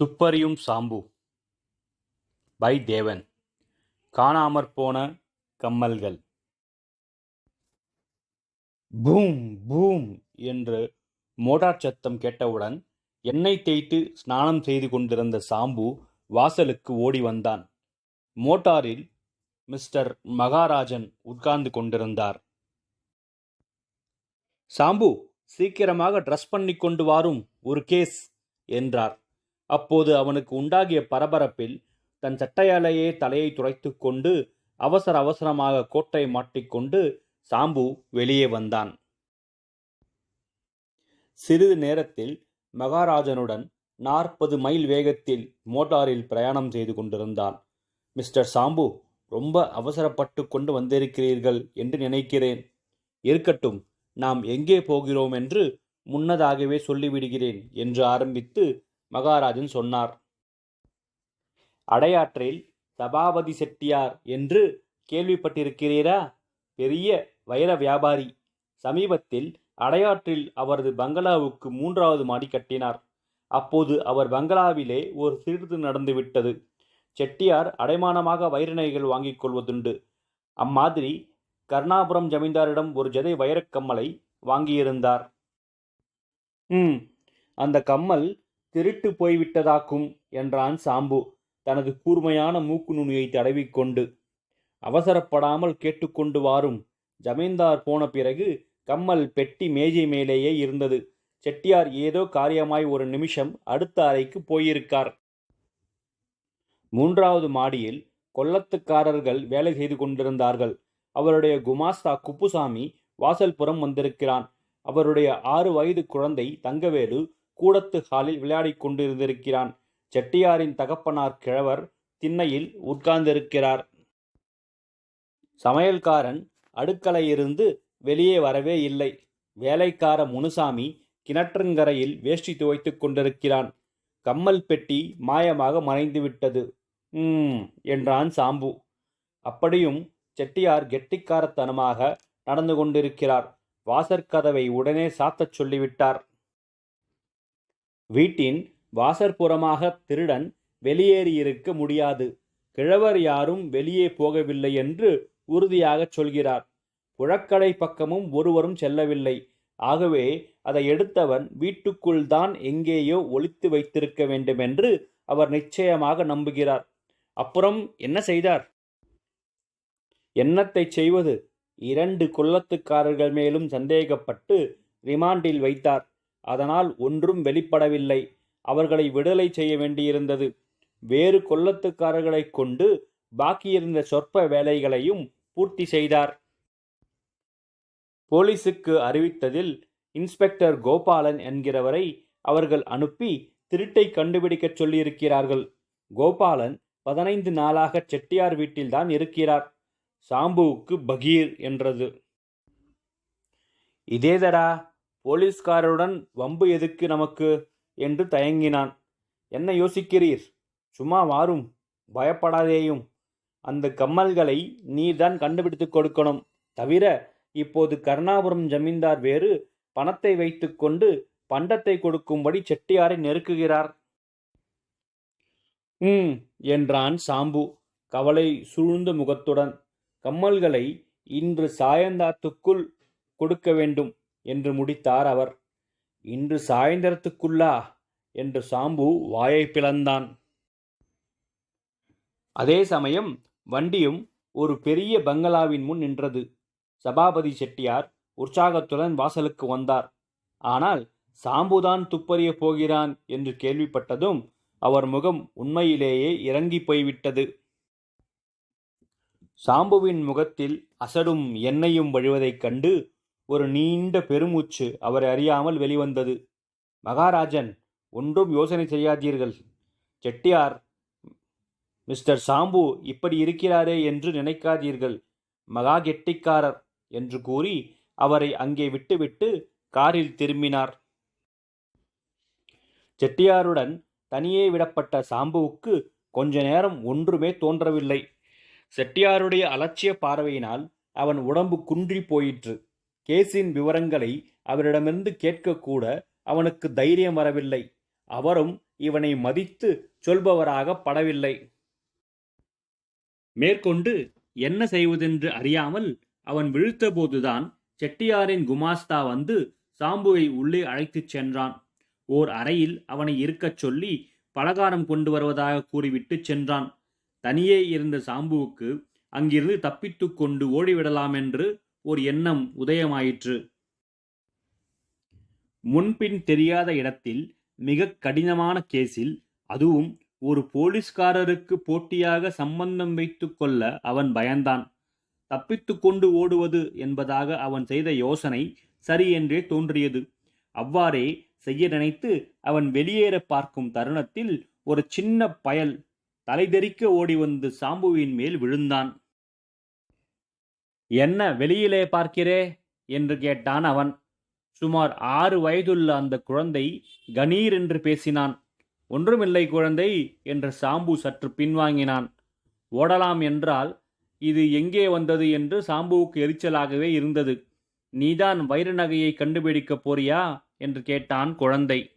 துப்பறியும் சாம்பு. பை தேவன். காணாமற் போன கம்மல்கள். பூம் பூம் என்று மோட்டார் சத்தம் கேட்டவுடன் எண்ணெய் தேய்த்து ஸ்நானம் செய்து கொண்டிருந்த சாம்பு வாசலுக்கு ஓடி வந்தான். மோட்டாரில் மிஸ்டர் மகாராஜன் உட்கார்ந்து கொண்டிருந்தார். சாம்பு சீக்கிரமாக ட்ரெஸ் பண்ணி கொண்டு வாரும் ஒரு கேஸ் என்றார். அப்போது அவனுக்கு உண்டாகிய பரபரப்பில் தன் சட்டையாலேயே தலையை துடைத்துக் கொண்டு அவசர அவசரமாக கோட்டை மாட்டிக்கொண்டு சாம்பு வெளியே வந்தான். சிறிது நேரத்தில் மகாராஜனுடன் நாற்பது மைல் வேகத்தில் மோட்டாரில் பிரயாணம் செய்து கொண்டிருந்தான். மிஸ்டர் சாம்பு ரொம்ப அவசரப்பட்டு கொண்டு வந்திருக்கிறீர்கள் என்று நினைக்கிறேன். இருக்கட்டும் நாம் எங்கே போகிறோம் என்று முன்னதாகவே சொல்லிவிடுகிறேன் என்று ஆரம்பித்து மகாராஜன் சொன்னார். அடையாற்றில் சபாபதி செட்டியார் என்று கேள்விப்பட்டிருக்கிறீரா? பெரிய வைர வியாபாரி. சமீபத்தில் அடையாற்றில் அவரது பங்களாவுக்கு மூன்றாவது மாடி கட்டினார். அப்போது அவர் பங்களாவிலே ஒரு சிறிது நடந்துவிட்டது செட்டியார் அடைமானமாக வைர நகைகள் வாங்கிக் கொள்வதுண்டு. அம்மாதிரி கர்ணாபுரம் ஜமீன்தாரிடம் ஒரு ஜதை வைரக் கம்மலை வாங்கியிருந்தார். ம். அந்த கம்மல் திருட்டு போய்விட்டதாக்கும் என்றான் சாம்பு தனது கூர்மையான மூக்கு நுனியை தடவிக்கொண்டு. அவசரப்படாமல் கேட்டுக்கொண்டு வாரும். ஜமீன்தார் போன பிறகு கம்மல் பெட்டி மேஜை மேலேயே இருந்தது. செட்டியார் ஏதோ காரியமாய் ஒரு நிமிஷம் அடுத்த அறைக்கு போயிருக்கார். மூன்றாவது மாடியில் கொல்லத்துக்காரர்கள் வேலை செய்து கொண்டிருந்தார்கள். அவருடைய குமாஸ்தா குப்புசாமி வாசல்புறம் வந்திருக்கிறான். அவருடைய ஆறு வயது குழந்தை தங்கவேலு கூடத்து ஹாலில் விளையாடிக் கொண்டிருந்திருக்கிறான். செட்டியாரின் தகப்பனார் கிழவர் திண்ணையில் உட்கார்ந்திருக்கிறார். சமையல்காரன் அடுக்கலையிருந்து வெளியே வரவே இல்லை. வேலைக்கார முனுசாமி கிணற்றங்கரையில் வேஷ்டி துவைத்துக் கொண்டிருக்கிறான். கம்மல் பெட்டி மாயமாக மறைந்துவிட்டது. ம் என்றான் சாம்பு. அப்படியும் செட்டியார் கெட்டிக்காரத்தனமாக நடந்து கொண்டிருக்கிறார். வாசற்கதவை உடனே சாத்தச் சொல்லிவிட்டார். வீட்டின் வாசற்புறமாக திருடன் வெளியேறியிருக்க முடியாது. கிழவர் யாரும் வெளியே போகவில்லை என்று உறுதியாகச் சொல்கிறார். புழக்கடை பக்கமும் ஒருவரும் செல்லவில்லை. ஆகவே அதை எடுத்தவன் வீட்டுக்குள் தான் எங்கேயோ ஒளித்து வைத்திருக்க வேண்டுமென்று அவர் நிச்சயமாக நம்புகிறார். அப்புறம் என்ன செய்தார்? என்னத்தை செய்வது? இரண்டு கொல்லத்துக்காரர்கள் மேலும் சந்தேகப்பட்டு ரிமாண்டில் வைத்தார். அதனால் ஒன்றும் வெளிப்படவில்லை. அவர்களை விடுதலை செய்ய வேண்டியிருந்தது. வேறு கொல்லத்துக்காரர்களைக் கொண்டு பாக்கியிருந்த சொற்ப வேலைகளையும் பூர்த்தி செய்தார். போலீசுக்கு அறிவித்ததில் இன்ஸ்பெக்டர் கோபாலன் என்கிறவரை அவர்கள் அனுப்பி திருட்டை கண்டுபிடிக்கச் சொல்லியிருக்கிறார்கள். கோபாலன் பதினைந்து நாளாக செட்டியார் வீட்டில்தான் இருக்கிறார். சாம்புவுக்கு பகீர் என்றது. இதேதரா போலீஸ்காரருடன் வம்பு எதுக்கு நமக்கு? என்று தயங்கினான். என்ன யோசிக்கிறீர்? சும்மா வாரும். பயப்படாதேயும். அந்த கம்மல்களை நீதான் கண்டுபிடித்துக் கொடுக்கணும். தவிர இப்போது கருணாபுரம் ஜமீன்தார் வேறு பணத்தை வைத்துக்கொண்டு பண்டத்தை கொடுக்கும்படி செட்டியாரை நெருக்குகிறார். ம் என்றான் சாம்பு கவலை சூழ்ந்த முகத்துடன். கம்மல்களை இன்று சாயந்தாத்துக்குள் கொடுக்க வேண்டும். என்று முடித்தார் அவர். இன்று சாயந்தரத்துக்குள்ளா? என்று சாம்பு வாயை பிளந்தான். அதே சமயம் வண்டியும் ஒரு பெரிய பங்களாவின் முன் நின்றது. சபாபதி செட்டியார் உற்சாகத்துடன் வாசலுக்கு வந்தார். ஆனால் சாம்புதான் துப்பறிய போகிறான் என்று கேள்விப்பட்டதும் அவர் முகம் உண்மையிலேயே இறங்கி போய்விட்டது. சாம்புவின் முகத்தில் அசடும் எண்ணெயும் வழிவதைக் கண்டு ஒரு நீண்ட பெருமூச்சு அவரை அறியாமல் வெளிவந்தது. மகாராஜன் ஒன்றும் யோசனை செய்யாதீர்கள். செட்டியார் மிஸ்டர் சாம்பு இப்படி இருக்கிறாரே என்று நினைக்காதீர்கள். மகா கெட்டிக்காரர் என்று கூறி அவரை அங்கே விட்டுவிட்டு காரில் திரும்பினார். செட்டியாருடன் தனியே விடப்பட்ட சாம்புவுக்கு கொஞ்ச நேரம் ஒன்றுமே தோன்றவில்லை. செட்டியாருடைய அலட்சிய பார்வையினால் அவன் உடம்பு குன்றி போயிற்று. கேஸின் விவரங்களை அவரிடமிருந்து கேட்கக்கூட அவனுக்கு தைரியம் வரவில்லை. அவரும் இவனை மதித்து சொல்பவராக படவில்லை. மேற்கொண்டு என்ன செய்வதென்று அறியாமல் அவன் விழுத்தபோதுதான் செட்டியாரின் குமாஸ்தா வந்து சாம்புவை உள்ளே அழைத்துச் சென்றான். ஓர் அறையில் அவனை இருக்கச் சொல்லி பலகாரம் கொண்டு வருவதாக கூறிவிட்டு சென்றான். தனியே இருந்த சாம்புவுக்கு அங்கிருந்து தப்பித்துக்கொண்டு ஓடிவிடலாம் என்று ஒரு எண்ணம் உதயமாயிற்று. முன்பின் தெரியாத இடத்தில் மிக கடினமான கேஸில் அதுவும் ஒரு போலீஸ்காரருக்கு போட்டியாக சம்பந்தம் வைத்துக்கொள்ள அவன் பயந்தான். தப்பித்து கொண்டு ஓடுவது என்பதாக அவன் செய்த யோசனை சரி என்றே தோன்றியது. அவ்வாறே செய்ய நினைத்து அவன் வெளியேற பார்க்கும் தருணத்தில் ஒரு சின்ன பயல் தலைதெறிக்க ஓடி வந்து சாம்புவின் மேல் விழுந்தான். என்ன வெளியிலே பார்க்கிறே? என்று கேட்டான் அவன். சுமார் ஆறு வயதுள்ள அந்த குழந்தை கணீர் என்று பேசினான். ஒன்றுமில்லை குழந்தை என்று சாம்பு சற்று பின்வாங்கினான். ஓடலாம் என்றால் இது எங்கே வந்தது என்று சாம்புவுக்கு எரிச்சலாகவே இருந்தது. நீதான் வைர நகையை கண்டுபிடிக்கப் போறியா? என்று கேட்டான் குழந்தை.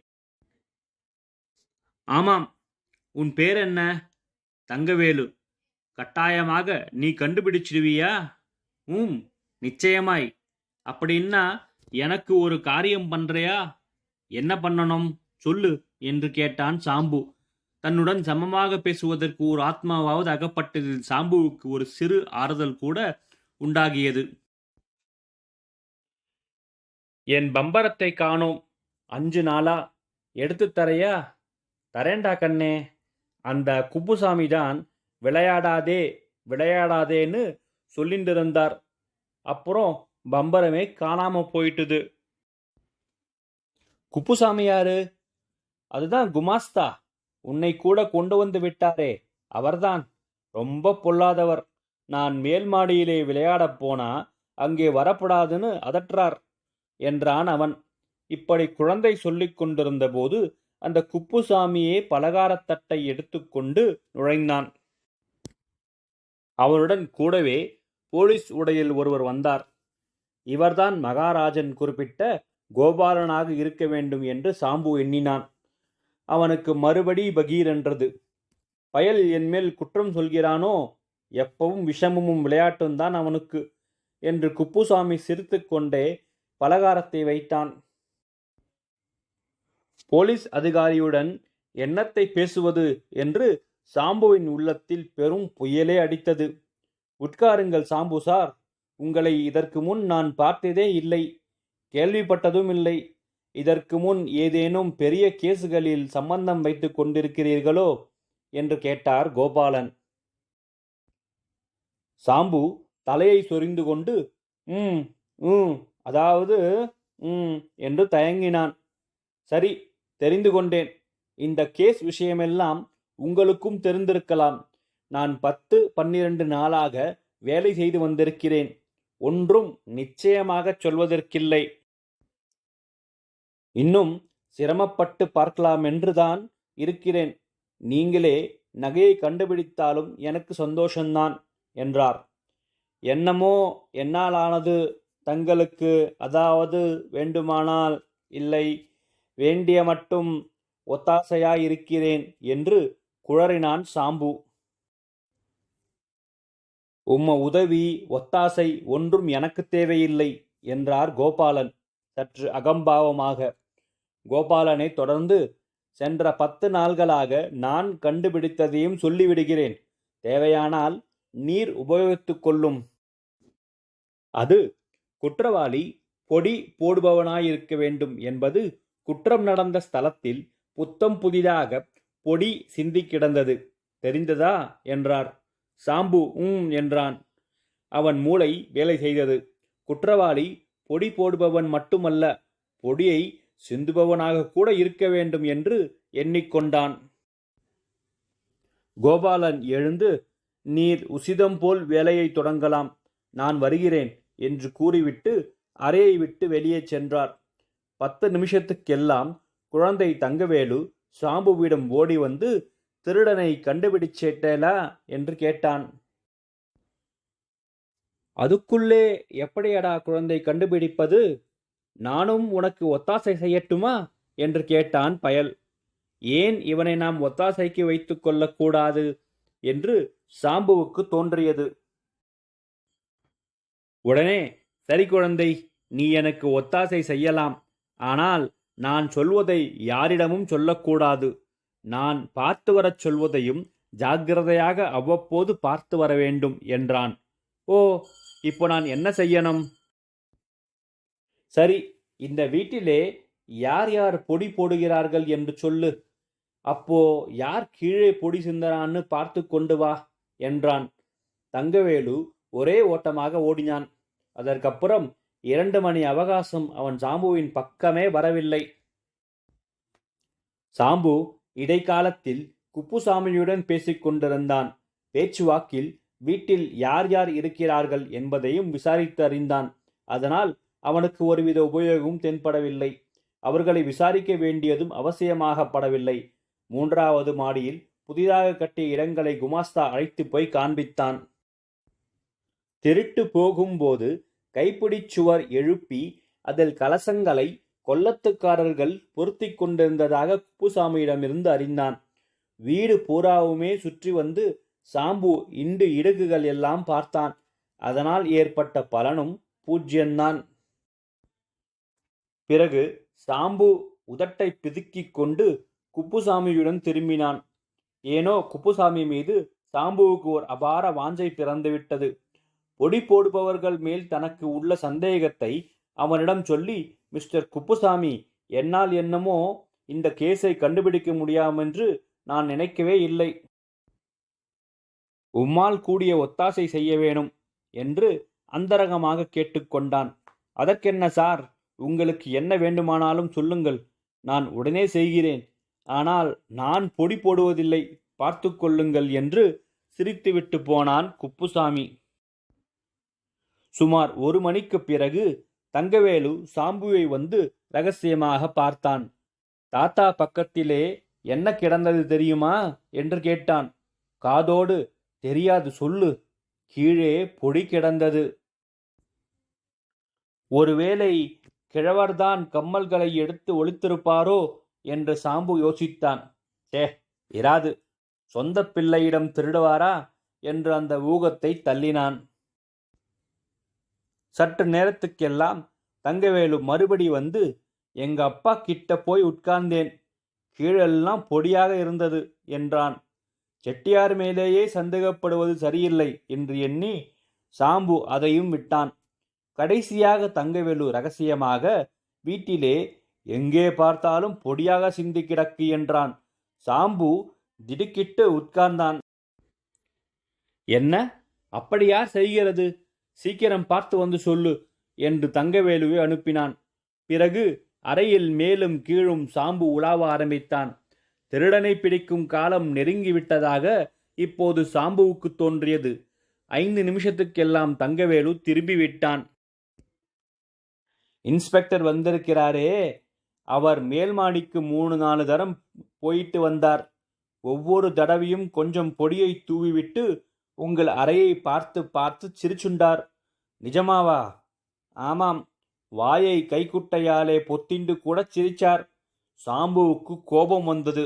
ஆமாம். உன் பேர் என்ன? தங்கவேலு. கட்டாயமாக நீ கண்டுபிடிச்சிடுவியா? ஊம் நிச்சயமாய். அப்படின்னா எனக்கு ஒரு காரியம் பண்றியா? என்ன பண்ணணும்? சொல்லு என்று கேட்டான் சாம்பு. தன்னுடன் சமமாக பேசுவதற்கு ஒரு ஆத்மாவாவது அகப்பட்டதில் சாம்புவுக்கு ஒரு சிறு ஆறுதல் கூட உண்டாகியது. என் பம்பரத்தை காணோம். அஞ்சு நாளா? எடுத்து தரையா? தரேண்டா கண்ணே. அந்த குப்புசாமி தான் விளையாடாதே விளையாடாதேன்னு சொல்லிட்டு இருந்தார் அப்புறம் பம்பரமே காணாம போயிட்டுது. குப்புசாமியாரு அதுதான் குமாஸ்தா. உன்னை கூட கொண்டு வந்து விட்டாரே. அவர்தான். ரொம்ப பொல்லாதவர். நான் மேல் மாடியிலே விளையாடப் போனா அங்கே வரப்படாதுன்னு அதற்றார் என்றான் அவன். இப்படி குழந்தை சொல்லிக் கொண்டிருந்த போது அந்த குப்புசாமியே பலகாரத்தட்டை எடுத்துக்கொண்டு நுழைந்தான். அவருடன் கூடவே போலீஸ் உடையில் ஒருவர் வந்தார். இவர்தான் மகாராஜன் குறிப்பிட்ட கோபாலனாக இருக்க வேண்டும் என்று சாம்பு எண்ணினான். அவனுக்கு மறுபடி பகீரென்றது பயல் என்மேல் குற்றம் சொல்கிறானோ? எப்பவும் விஷமமும் விளையாட்டும் தான் அவனுக்கு என்று குப்புசாமி சிரித்துக்கொண்டே பலகாரத்தை வைத்தான். போலீஸ் அதிகாரியுடன் என்னத்தை பேசுவது? என்று சாம்புவின் உள்ளத்தில் பெரும் புயலே அடித்தது. உட்காருங்கள் சாம்பு சார். உங்களை இதற்கு முன் நான் பார்த்ததே இல்லை. கேள்விப்பட்டதும் இல்லை. இதற்கு முன் ஏதேனும் பெரிய கேசுகளில் சம்பந்தம் வைத்து கொண்டிருக்கிறீர்களோ? என்று கேட்டார் கோபாலன். சாம்பு தலையை சொரிந்து கொண்டு ம் ம் அதாவது ம் என்று தயங்கினான். சரி தெரிந்து கொண்டேன். இந்த கேஸ் விஷயமெல்லாம் உங்களுக்கும் தெரிந்திருக்கலாம். நான் பத்து பன்னிரண்டு நாளாக வேலை செய்து வந்திருக்கிறேன். ஒன்றும் நிச்சயமாகச் சொல்வதற்கில்லை. இன்னும் சிரமப்பட்டு பார்க்கலாம் என்றுதான் இருக்கிறேன். நீங்களே நகையை கண்டுபிடித்தாலும் எனக்கு சந்தோஷந்தான் என்றார். என்னமோ என்னால் ஆனது தங்களுக்கு அதாவது வேண்டுமானால் இல்லை. வேண்டிய மட்டும் ஒத்தாசையாயிருக்கிறேன் என்று குழறினான் சாம்பு. உம்ம உதவி ஒத்தாசை ஒன்றும் எனக்கு தேவையில்லை என்றார் கோபாலன் சற்று அகம்பாவமாக. கோபாலனை தொடர்ந்து சென்ற பத்து நாள்களாக நான் கண்டுபிடித்ததையும் சொல்லிவிடுகிறேன். தேவையானால் நீர் உபயோகித்துக் கொள்ளும். அது குற்றவாளி பொடி போடுபவனாயிருக்க வேண்டும் என்பது குற்றம் நடந்த ஸ்தலத்தில் புத்தம் புதிதாக பொடி சிந்தி கிடந்தது தெரிந்ததா? என்றார். சாம்பு உம் என்றான். அவன் மூளை வேலை செய்தது. குற்றவாளி பொடி போடுபவன் மட்டுமல்ல பொடியை சிந்துபவனாக கூட இருக்க வேண்டும் என்று எண்ணிக்கொண்டான். கோபாலன் எழுந்து நீர் உசிதம் போல் வேலையை தொடங்கலாம் நான் வருகிறேன் என்று கூறிவிட்டு அறையை விட்டு வெளியே சென்றார். பத்து நிமிஷத்துக்கெல்லாம் குழந்தை தங்கவேலு சாம்புவிடம் ஓடி வந்து திருடனை கண்டுபிடிச்சேட்டேலா என்று கேட்டான். அதுக்குள்ளே எப்படியடா குழந்தை கண்டுபிடிப்பது? நானும் உனக்கு ஒத்தாசை செய்யட்டுமா? என்று கேட்டான் பயல். ஏன் இவனை நாம் ஒத்தாசைக்கு வைத்து கொள்ளக்கூடாது? என்று சாம்புவுக்கு தோன்றியது. உடனே சரி குழந்தை நீ எனக்கு ஒத்தாசை செய்யலாம். ஆனால் நான் சொல்வதை யாரிடமும் சொல்லக்கூடாது. நான் பார்த்து வரச் சொல்வதையும் ஜாக்கிரதையாக அவ்வப்போது பார்த்து வர வேண்டும் என்றான். ஓ இப்போ நான் என்ன செய்யணும்? சரி இந்த வீட்டிலே யார் யார் பொடி போடுகிறார்கள் என்று சொல்லு. அப்போ யார் கீழே பொடி சிந்தரான்னு பார்த்து கொண்டு வா என்றான். தங்கவேலு ஒரே ஓட்டமாக ஓடினான். அதற்கப்புறம் இரண்டு மணி அவகாசம் அவன் சாம்புவின் பக்கமே வரவில்லை. சாம்பு இடைக்காலத்தில் குப்புசாமியுடன் பேசிக்கொண்டிருந்தான். பேச்சுவாக்கில் வீட்டில் யார் யார் இருக்கிறார்கள் என்பதையும் விசாரித்து அறிந்தான் அதனால் அவனுக்கு ஒருவித உபயோகமும் தென்படவில்லை. அவர்களை விசாரிக்க வேண்டியதும் அவசியமாகப்படவில்லை மூன்றாவது மாடியில் புதிதாக கட்டிய இடங்களை குமாஸ்தா அழைத்து போய் காண்பித்தான். திருட்டு போகும்போது கைப்பிடிச் சுவர் எழுப்பி அதில் கலசங்களை கொல்லத்துக்காரர்கள் பொருத்தி கொண்டிருந்ததாக குப்புசாமியிடமிருந்து அறிந்தான். வீடு பூராவுமே சுற்றி வந்து சாம்பு இண்டு இடுகுகள் எல்லாம் பார்த்தான். அதனால் ஏற்பட்ட பலனும் பூஜ்யந்தான். பிறகு சாம்பு உதட்டை பிதுக்கிக் கொண்டு குப்புசாமியுடன் திரும்பினான். ஏனோ குப்புசாமி மீது சாம்புவுக்கு ஒரு அபார வாஞ்சை பிறந்துவிட்டது. பொடி போடுபவர்கள் மேல் தனக்கு உள்ள சந்தேகத்தை அவனிடம் சொல்லி மிஸ்டர் குப்புசாமி என்னால் என்னமோ இந்த கேஸை கண்டுபிடிக்க முடியாமென்று நான் நினைக்கவே இல்லை. உம்மால் கூடிய ஒத்தாசை செய்ய வேணும் என்று அந்தரங்கமாக கேட்டுக்கொண்டான் அதற்கென்ன சார்? உங்களுக்கு என்ன வேண்டுமானாலும் சொல்லுங்கள். நான் உடனே செய்கிறேன். ஆனால் நான் பொடி போடுவதில்லை. பார்த்து கொள்ளுங்கள் என்று சிரித்துவிட்டு போனான் குப்புசாமி. சுமார் ஒரு மணிக்குப் பிறகு தங்கவேலு சாம்புவை வந்து ரகசியமாக பார்த்தான். தாத்தா பக்கத்திலே என்ன கிடந்தது தெரியுமா? என்று கேட்டான். காதோடு தெரியாது சொல்லு. கீழே பொடி கிடந்தது. ஒருவேளை கிழவர்தான் கம்மல்களை எடுத்து ஒளித்திருப்பாரோ? என்று சாம்பு யோசித்தான். சே இராது. சொந்த பிள்ளையிடம் திருடுவாரா? என்று அந்த ஊகத்தை தள்ளினான். சற்று நேரத்துக்கெல்லாம் தங்கவேலு மறுபடி வந்து எங்க அப்பா கிட்ட போய் உட்கார்ந்தேன். கீழெல்லாம் பொடியாக இருந்தது என்றான். செட்டியார் மேலேயே சந்தேகப்படுவது சரியில்லை என்று எண்ணி சாம்பு அதையும் விட்டான். கடைசியாக தங்கவேலு ரகசியமாக வீட்டிலே எங்கே பார்த்தாலும் பொடியாக சிந்தி கிடக்கு என்றான். சாம்பு திடுக்கிட்டு உட்கார்ந்தான். என்ன? அப்படியா செய்கிறது? சீக்கிரம் பார்த்து வந்து சொல்லு என்று தங்கவேலுவை அனுப்பினான். பிறகு அறையில் மேலும் கீழும் சாம்பு உலாவ ஆரம்பித்தான். திருடனை பிடிக்கும் காலம் நெருங்கிவிட்டதாக இப்போது சாம்புவுக்கு தோன்றியது. ஐந்து நிமிஷத்துக்கெல்லாம் தங்கவேலு திரும்பிவிட்டான். இன்ஸ்பெக்டர் வந்திருக்கிறாரே. அவர் மேல் மாடிக்கு மூணு நாலு தரம் போயிட்டு வந்தார். ஒவ்வொரு தடவையும் கொஞ்சம் பொடியை தூவிவிட்டு உங்கள் அறையை பார்த்து பார்த்து சிரிச்சுண்டார். நிஜமாவா? ஆமாம். வாயை கைக்குட்டையாலே பொத்திண்டு கூட சிரிச்சார். சாம்புவுக்கு கோபம் வந்தது.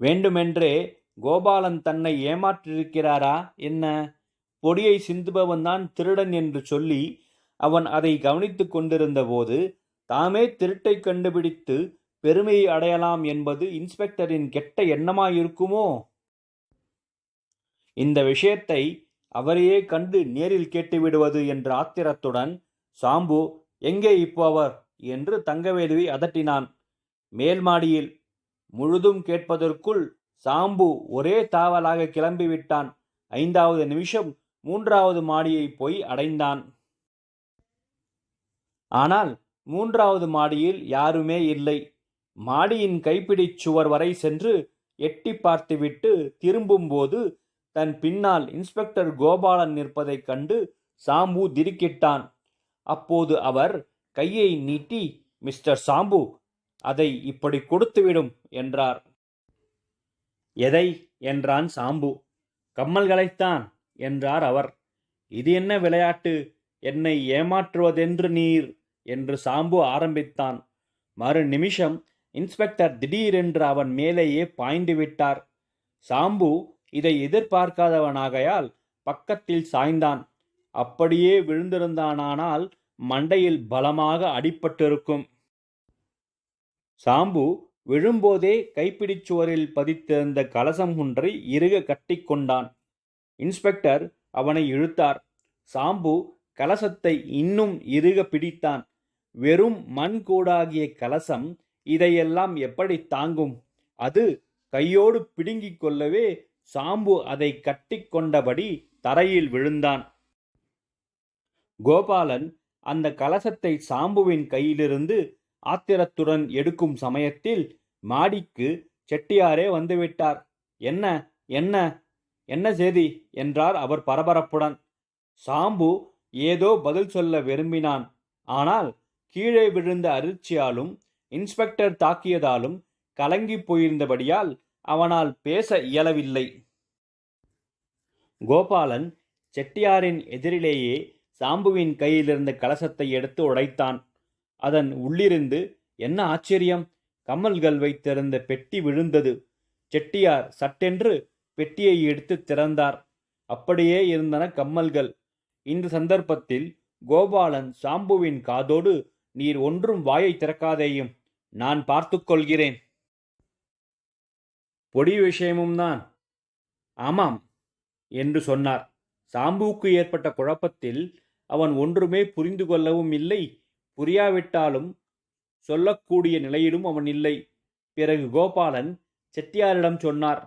வேண்டுமென்றே கோபாலன் தன்னை ஏமாற்றிருக்கிறாரா என்ன? பொடியை சிந்துபவன் தான் திருடன் என்று சொல்லி அவன் அதை கவனித்துக் கொண்டிருந்த போது தாமே திருட்டை கண்டுபிடித்து பெருமையை அடையலாம் என்பது இன்ஸ்பெக்டரின் கெட்ட எண்ணமாயிருக்குமோ? இந்த விஷயத்தை அவரையே கண்டு நேரில் கேட்டுவிடுவது என்ற ஆத்திரத்துடன் சாம்பு எங்கே இப்போ அவர் என்று தங்கவேலுவை அதட்டினான். மேல் மாடியில் முழுதும் கேட்பதற்குள் சாம்பு ஒரே தாவலாக கிளம்பிவிட்டான். ஐந்தாவது நிமிஷம் மூன்றாவது மாடியை போய் அடைந்தான். ஆனால் மூன்றாவது மாடியில் யாருமே இல்லை. மாடியின் கைப்பிடிச் சுவர் வரை சென்று எட்டி பார்த்துவிட்டு திரும்பும்போது தன் பின்னால் இன்ஸ்பெக்டர் கோபாலன் நிற்பதைக் கண்டு சாம்பு திடுக்கிட்டான். அப்போது அவர் கையை நீட்டி மிஸ்டர் சாம்பு அதை இப்படி கொடுத்துவிடும் என்றார். எதை? என்றான் சாம்பு. கம்மல்களைத்தான் என்றார் அவர். இது என்ன விளையாட்டு? என்னை ஏமாற்றுவதென்று நீர் என்று சாம்பு ஆரம்பித்தான். மறு நிமிஷம் இன்ஸ்பெக்டர் திடீரென்று அவன் மேலேயே பாய்ந்து விட்டார். சாம்பு இதை எதிர்பார்க்காதவனாகையால் பக்கத்தில் சாய்ந்தான். அப்படியே விழுந்திருந்தானானால் மண்டையில் பலமாக அடிபட்டிருக்கும். சாம்பு விழும்போதே கைப்பிடிச்சுவரில் பதித்திருந்த கலசம் ஒன்றை இறுக கட்டிக்கொண்டான் இன்ஸ்பெக்டர் அவனை இழுத்தார். சாம்பு கலசத்தை இன்னும் இறுக பிடித்தான். வெறும் மண் கூடாகிய கலசம் இதையெல்லாம் எப்படி தாங்கும்? அது கையோடு பிடுங்கிக் கொள்ளவே சாம்பு அதை கட்டிக்கொண்டபடி தரையில் விழுந்தான். கோபாலன் அந்த கலசத்தை சாம்புவின் கையிலிருந்து ஆத்திரத்துடன் எடுக்கும் சமயத்தில் மாடிக்கு செட்டியாரே வந்துவிட்டார். என்ன என்ன என்ன செய்தி என்றார் அவர் பரபரப்புடன். சாம்பு ஏதோ பதில் சொல்ல விரும்பினான். ஆனால் கீழே விழுந்த அதிர்ச்சியாலும் இன்ஸ்பெக்டர் தாக்கியதாலும் கலங்கிப் போயிருந்தபடியால் அவனால் பேச இயலவில்லை. கோபாலன் செட்டியாரின் எதிரிலேயே சாம்புவின் கையிலிருந்த கலசத்தை எடுத்து உடைத்தான். அதன் உள்ளிருந்து என்ன ஆச்சரியம்? கம்மல்கள் வைத்திருந்த பெட்டி விழுந்தது. செட்டியார் சட்டென்று பெட்டியை எடுத்து திறந்தார். அப்படியே இருந்தன கம்மல்கள். இந்த சந்தர்ப்பத்தில் கோபாலன் சாம்புவின் காதோடு நீர் ஒன்றும் வாயை திறக்காதேயும். நான் பார்த்து கொள்கிறேன். பொடி விஷயமும் தான். ஆமாம் என்று சொன்னார். சாம்புவுக்கு ஏற்பட்ட குழப்பத்தில் அவன் ஒன்றுமே புரிந்து கொள்ளவும் இல்லை. புரியாவிட்டாலும் சொல்லக்கூடிய நிலையிலும் அவன் இல்லை. பிறகு கோபாலன் செட்டியாரிடம் சொன்னார்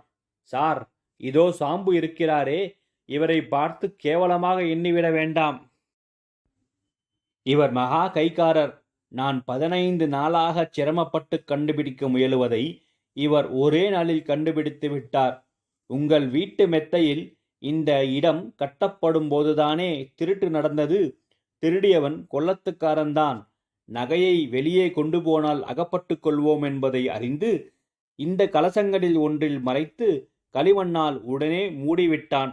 சார் இதோ சாம்பு இருக்கிறாரே இவரை பார்த்து கேவலமாக எண்ணிவிட வேண்டாம். இவர் மகா கைக்காரர் நான் பதினைந்து நாளாக சிரமப்பட்டு கண்டுபிடிக்க முயலுவதை இவர் ஒரே நாளில் கண்டுபிடித்து விட்டார். உங்கள் வீட்டு மெத்தையில் இந்த இடம் கட்டப்படும் போதுதானே திருட்டு நடந்தது? திருடியவன் கொள்ளத்துக்காரன்தான் நகையை வெளியே கொண்டு போனால் அகப்பட்டு கொள்வோம் என்பதை அறிந்து இந்த கலசங்களில் ஒன்றில் மறைத்து களிமண்ணால் உடனே மூடிவிட்டான்.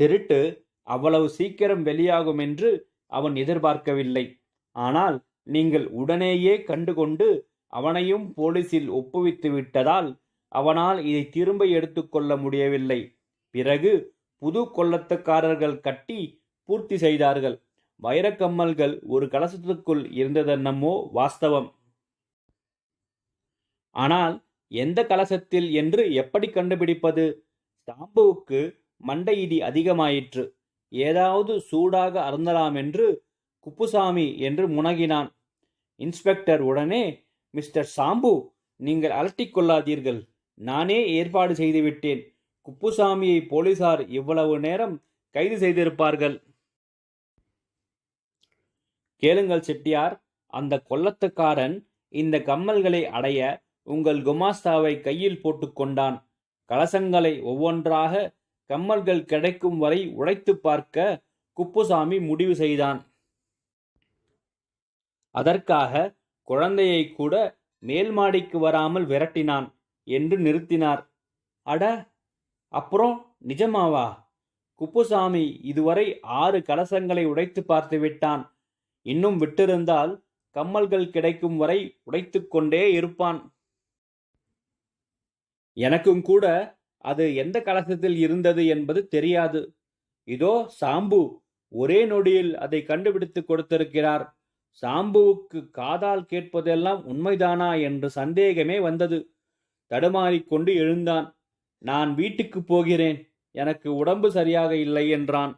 திருட்டு அவ்வளவு சீக்கிரம் வெளியாகும் என்று அவன் எதிர்பார்க்கவில்லை. ஆனால் நீங்கள் உடனேயே கண்டுகொண்டு அவனையும் போலீசில் ஒப்புவித்து விட்டதால் அவனால் இதை திரும்ப எடுத்துக்கொள்ள முடியவில்லை. பிறகு புது கொள்ளத்துக்காரர்கள் கட்டி பூர்த்தி செய்தார்கள். வைரக்கம்மல்கள் ஒரு கலசத்துக்குள் இருந்ததென்னமோ வாஸ்தவம். ஆனால் எந்த கலசத்தில் என்று எப்படி கண்டுபிடிப்பது? ஸ்டாம்புவுக்கு மண்டை இடி அதிகமாயிற்று. ஏதாவது சூடாக அருந்தலாம் என்று குப்புசாமி என்று முனகினான். இன்ஸ்பெக்டர் உடனே மிஸ்டர் சாம்பு நீங்கள் அலட்டிக்கொள்ளாதீர்கள் நானே ஏற்பாடு செய்துவிட்டேன். குப்புசாமியை போலீசார் இவ்வளவு நேரம் கைது செய்திருப்பார்கள். கேளுங்கள் செட்டியார் அந்த கொல்லத்துக்காரன் இந்த கம்மல்களை அடைய உங்கள் குமாஸ்தாவை கையில் போட்டுக்கொண்டான் கலசங்களை ஒவ்வொன்றாக கம்மல்கள் கிடைக்கும் வரை உடைத்து பார்க்க குப்புசாமி முடிவு செய்தான். அதற்காக குழந்தையை கூட மேல் மாடிக்கு வராமல் விரட்டினான் என்று நிறுத்தினார். அட அப்புறம் நிஜமாவா? குப்புசாமி இதுவரை ஆறு கலசங்களை உடைத்து பார்த்து விட்டான். இன்னும் விட்டிருந்தால் கம்மல்கள் கிடைக்கும் வரை உடைத்து கொண்டே இருப்பான். எனக்கும் கூட அது எந்த கலசத்தில் இருந்தது என்பது தெரியாது. இதோ சாம்பு ஒரே நொடியில் அதை கண்டுபிடித்து கொடுத்திருக்கிறார். சாம்புவுக்கு காதால் கேட்பதெல்லாம் உண்மைதானா என்று சந்தேகமே வந்தது. தடுமாறிக்கொண்டு எழுந்தான். நான் வீட்டுக்கு போகிறேன். எனக்கு உடம்பு சரியாக இல்லை என்றான்.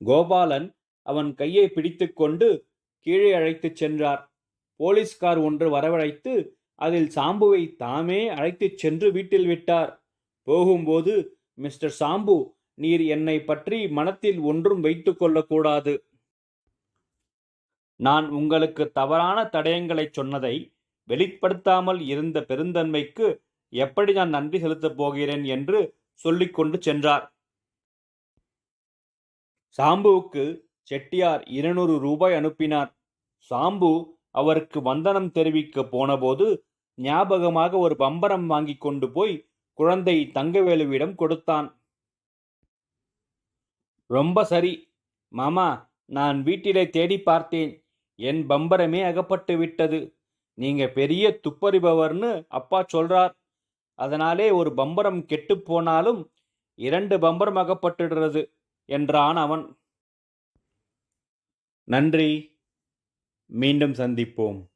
கோபாலன் அவன் கையை பிடித்துக்கொண்டு கீழே அழைத்துச் சென்றார். போலீஸ்கார் ஒன்று வரவழைத்து அதில் சாம்புவை தாமே அழைத்துச் சென்று வீட்டில் விட்டார். போகும்போது மிஸ்டர் சாம்பு நீர் என்னை பற்றி மனத்தில் ஒன்றும் வைத்துக்கொள்ளக்கூடாது நான் உங்களுக்கு தவறான தடயங்களைச் சொன்னதை வெளிப்படுத்தாமல் இருந்த பெருந்தன்மைக்கு எப்படி நான் நன்றி செலுத்தப் போகிறேன் என்று சொல்லிக்கொண்டு சென்றார். சாம்புவுக்கு செட்டியார் இருநூறு ரூபாய் அனுப்பினார். சாம்பு அவருக்கு வந்தனம் தெரிவிக்க போனபோது ஞாபகமாக ஒரு பம்பரம் வாங்கி கொண்டு போய் குழந்தை தங்கவேலுவிடம் கொடுத்தான். ரொம்ப சரி. மாமா நான் வீட்டிலே தேடி பார்த்தேன். என் பம்பரமே அகப்பட்டு விட்டது. நீங்க பெரிய துப்பறிபவர்னு அப்பா சொல்றார். அதனாலே ஒரு பம்பரம் கெட்டுப் போனாலும் இரண்டு பம்பரம் அகப்பட்டுடுறது என்றான் அவன். நன்றி. மீண்டும் சந்திப்போம்.